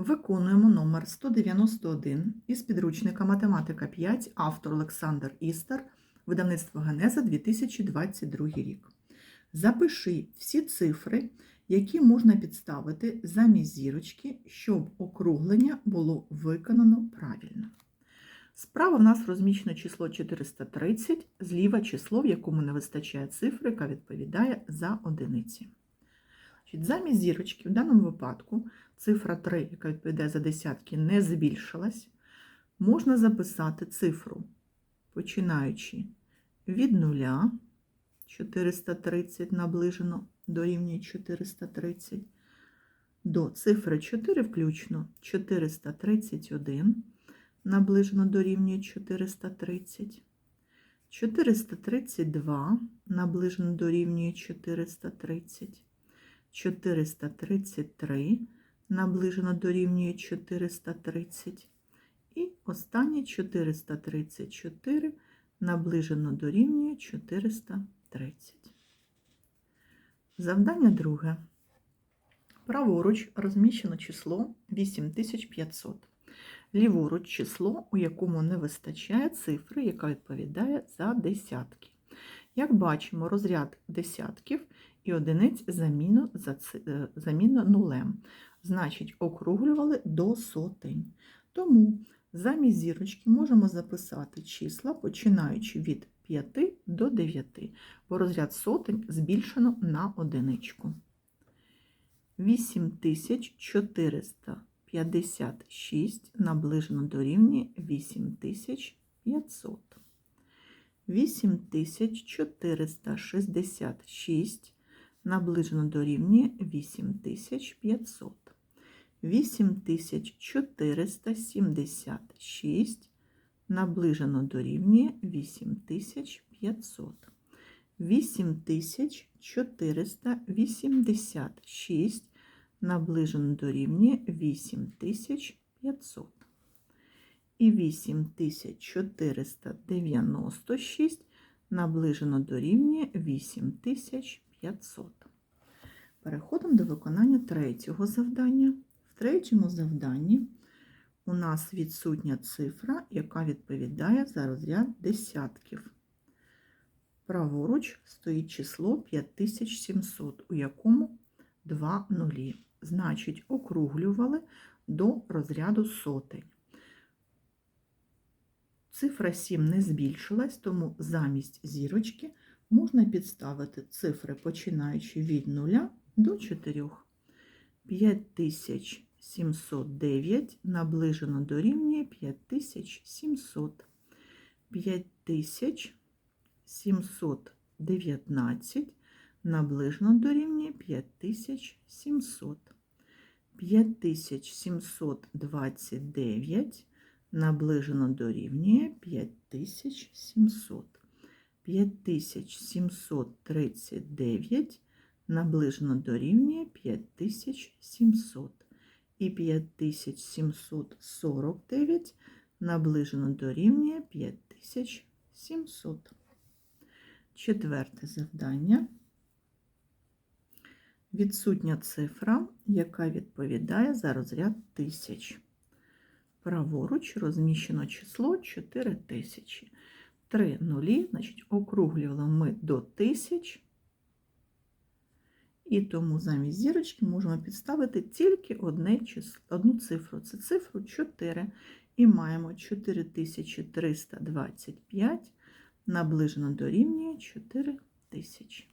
Виконуємо номер 191 із підручника Математика 5, автор Олександр Істер, видавництво Генеза 2022 рік. Запиши всі цифри, які можна підставити замість зірочки, щоб округлення було виконано правильно. Справа в нас розміщено число 430, зліва число, в якому не вистачає цифри, яка відповідає за одиниці. Замість зірочки в даному випадку цифра 3, яка відповідає за десятки, не збільшилась. Можна записати цифру, починаючи від нуля, 430 наближено дорівнює 430, до цифри 4 включно 431 наближено дорівнює 430, 432 наближено дорівнює 430. 433 наближено дорівнює 430. І останнє 434 наближено дорівнює 430. Завдання друге. Праворуч розміщено число 8500. Ліворуч число, у якому не вистачає цифри, яка відповідає за десятки. Як бачимо, розряд десятків і одиниць заміну, за е, заміну нулем. Значить, округлювали до сотень. Тому замість зірочки можемо записати числа, починаючи від 5 до 9, бо розряд сотень збільшено на одиничку. 8456 наближено дорівнює 8500. 8466 наближено дорівнює 8500. 8476 наближено дорівнює 8500. 8486 наближено дорівнює 8500 і 8496 наближено дорівнює 8500. Переходимо до виконання третього завдання. В третьому завданні у нас відсутня цифра, яка відповідає за розряд десятків. Праворуч стоїть число 5700, у якому 2 нулі. Значить, округлювали до розряду сотень. Цифра 7 не збільшилась, тому замість зірочки можна підставити цифри, починаючи від 0 до 4. 5709 наближено дорівнює 5700. 5719 наближено дорівнює 5700. 5729 наближено дорівнює 5700. 5739 наближено дорівнює 5700. І 5749 наближено дорівнює 5700. Четверте завдання. Відсутня цифра, яка відповідає за розряд тисяч. Праворуч розміщено число 4000. Три нулі, значить, округлювали ми до тисяч. І тому замість зірочки можемо підставити тільки одне число, одну цифру. Це цифру 4. І маємо 4325 наближено дорівнює 4000.